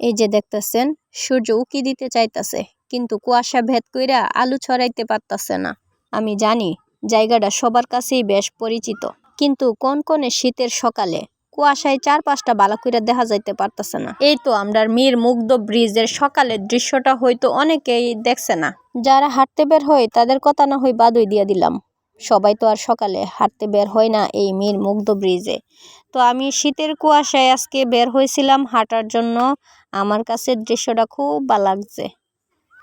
এই যে দেখতেছেন, সূর্য উকি দিতে চাইতাছে, কিন্তু কুয়াশা ভেদ কইরা আলু ছড়াইতে পারতাছে না। আমি জানি, জায়গাটা সবার কাছেই বেশ পরিচিত, কিন্তু কোন কোনে শীতের সকালে কুয়াশায় চার পাঁচটা বালা কইরা দেখা যাইতে পারতাছে না। এই তো আমরা মীর মুগ্ধ ব্রিজের সকালের দৃশ্যটা হয়তো অনেকেই দেখছে না। যারা হাঁটতে বের হয়, তাদের কথা না হয় বাদই দিয়ে দিলাম। সবাই তো আর সকালে হাঁটতে বের হয় না এই মীর মুগ্ধ ব্রিজে। তো আমি শীতের কুয়াশায় আজকে বের হয়েছিলাম হাঁটার জন্য। আমার কাছে দৃশ্যটা খুব ভালো লাগছে।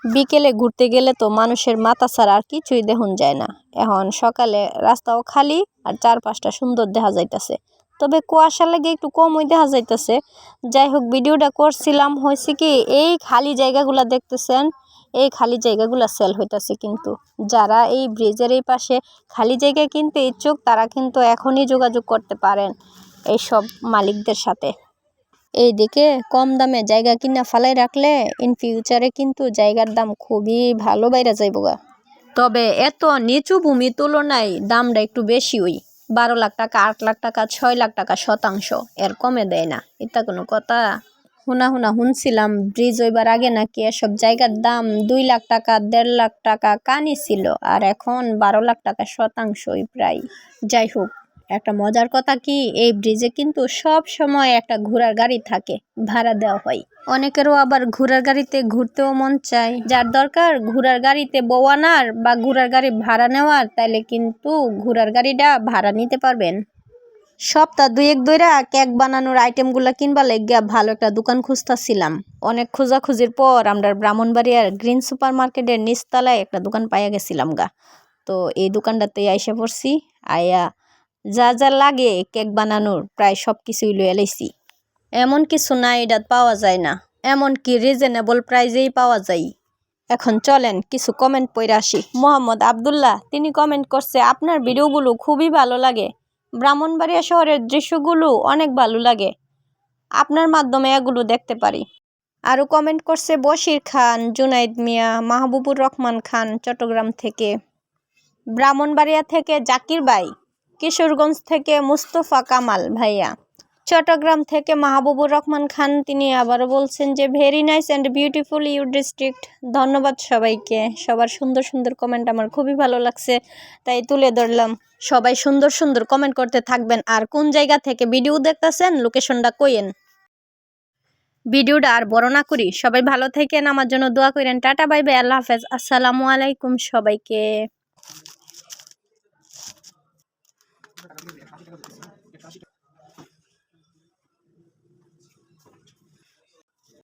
বিকেলে ঘুরতে গেলে তো মানুষের মাথা ছাড়া আর কিছুই দেখুন যায় না। এখন সকালে রাস্তাও খালি আর চারপাশটা সুন্দর দেখা যাইতেছে। তবে কুয়াশা লাগে একটু কমই দেখা যাইতেছে। যাই হোক, ভিডিওটা করছিলাম, হয়েছে কি এই খালি জায়গাগুলো দেখতেছেন। এই খালি জায়গাগুলো সেল হইতেছে কিন্তু। যারা এই ব্রিজের এই পাশে খালি জায়গা কিনতে ইচ্ছুক, তারা কিন্তু এখনই যোগাযোগ করতে পারেন এই সব মালিকদের সাথে। এইদিকে কম দামে জায়গা কিনা ফালাই রাখলে ইন ফিউচারে কিন্তু জায়গার দাম খুবই ভালো বাইরে যাইব গা। তবে এত নিচু ভূমি তুলনায় দামটা একটু বেশি ওই। বারো লাখ টাকা, আট লাখ টাকা, ছয় লাখ টাকা শতাংশ। এর কমে দেয় না, এটা কোনো কথা। হুনা হুনা শুনছিলাম ব্রিজ হইবার আগে নাকি এসব জায়গার দাম দুই লাখ টাকা, দেড় লাখ টাকা কানি ছিল। আর এখন বারো লাখ টাকা শতাংশই প্রায়। যাই হোক, একটা মজার কথা কি, এই ব্রিজে কিন্তু সব সময় একটা ঘোড়ার গাড়ি থাকে, ভাড়া দেওয়া হয়। অনেকেরও আবার ঘোড়ার গাড়িতে ঘুরতেও মন চায়। যার দরকার ঘোড়ার গাড়িতে বওয়ানার বা ঘোড়ার গাড়ি ভাড়া নেওয়ার, তাইলে কিন্তু ঘোড়ার গাড়িটা ভাড়া নিতে পারবেন। সপ্তাহ দুয়েক দইরা কেক বানানোর আইটেমগুলো কিনবা লেগিয়া ভালো একটা দোকান খুঁজতেছিলাম। অনেক খোঁজাখুঁজির পর আমরা ব্রাহ্মণবাড়িয়ার গ্রিন সুপার মার্কেটের নিচতলায় একটা দোকান পাইয়া গেছিলাম গা। তো এই দোকানটাতে আইসা পড়ছি, আয়া যা যা লাগে কেক বানানোর প্রায় সব কিছুই লইয়া লাইছি। এমন কিছু না, এটা পাওয়া যায় না। এমন কি রিজনেবল প্রাইজেই পাওয়া যায়। এখন চলেন, কিছু কমেন্ট পড়ে আসি। মোহাম্মদ আবদুল্লাহ, তিনি কমেন্ট করছে, আপনার ভিডিওগুলো খুবই ভালো লাগে। ব্রাহ্মণবাড়িয়া শহরের দৃশ্যগুলো অনেক ভালো লাগে। আপনার মাধ্যমে এগুলো দেখতে পারি। আরও কমেন্ট করছে বশির খান, জুনাইদ মিয়া, মাহবুবুর রহমান খান, চট্টগ্রাম থেকে। ব্রাহ্মণবাড়িয়া থেকে জাকির ভাই, কিশোরগঞ্জ থেকে মুস্তফা কামাল ভাইয়া। চট্টগ্রাম থেকে মাহবুবুর রহমান খান, তিনি আবারও বলছেন যে very nice and beautiful you district ধন্যবাদ সবাইকে। সবার সুন্দর সুন্দর কমেন্ট আমার খুবই ভালো লাগছে, তাই তুলে ধরলাম। সবাই সুন্দর সুন্দর কমেন্ট করতে থাকবেন। আর কোন জায়গা থেকে ভিডিও দেখতেছেন লোকেশনটা কইেন ভিডিওটা আর বড় না করি। সবাই ভালো থাকেন। আমার জন্য দোয়া করেন। Tata bye. আল্লাহ হাফেজ। আসসালামু আলাইকুম সবাইকে।